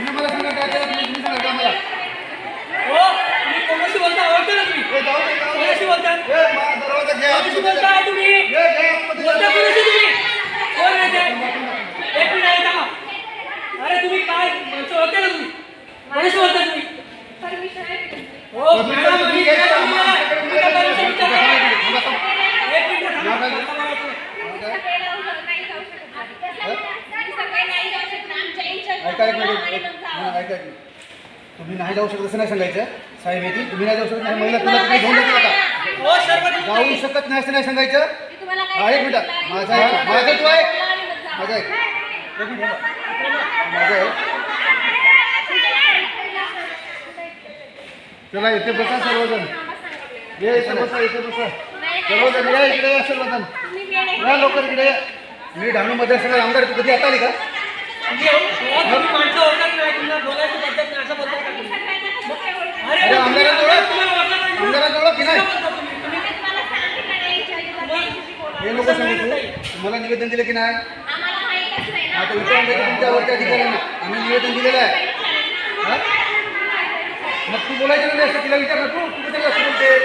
तुम्ही मला सांगा काय केलं तुम्ही तुम्ही सांगा मला? हो मी कोणाशी बोलता ओळखता ना तुम्ही. कोणाशी बोलता दरवाजा घ्या. कोणाशी बोलताय तुम्ही? बोलता. कोणाशी तुम्ही? कोण आहे ते? एक मिनिट आहे थांबा. अरे तुम्ही काय? ओळखता ना तुम्ही? कोणाशी बोलता तुम्ही? हो मॅडम मी काय बोलली आहे? तुम्ही काय permission विचारताय? एक मिनिट थांबा. थांबा, थांबा. ऐका मिनिट. तुम्ही नाही जाऊ शकत असं नाही सांगायचं. साहेब येतील तुम्ही नाही जाऊ शकत नाही महिला तुला तुम्ही घेऊन जातील का हो जाऊ शकत नाही असं नाही सांगायचं. हा, एक मिनिट. माझा आहे. माझा तू आहे. माझा आहे. एक मिनिट. थांबा. माझा आहे चला इथे बसा सर्वजण. ये इथे बसा इथे बसा. सर्वजण या इकडे या सर्वजण. या लवकर इकडे या. मी डहाणू मतदारसंघात आमदार तू कधी आता आली का? हो? कसं लोक सांगितलं तुम्हाला निवेदन दिलं की नाही? आता विचारून घ्या तुमच्या वरच्या अधिकाऱ्यांना? आम्ही निवेदन दिलेलं आहे? मग तू बोलायचं नाही असं तिला विचार तू. तू असं बोलते?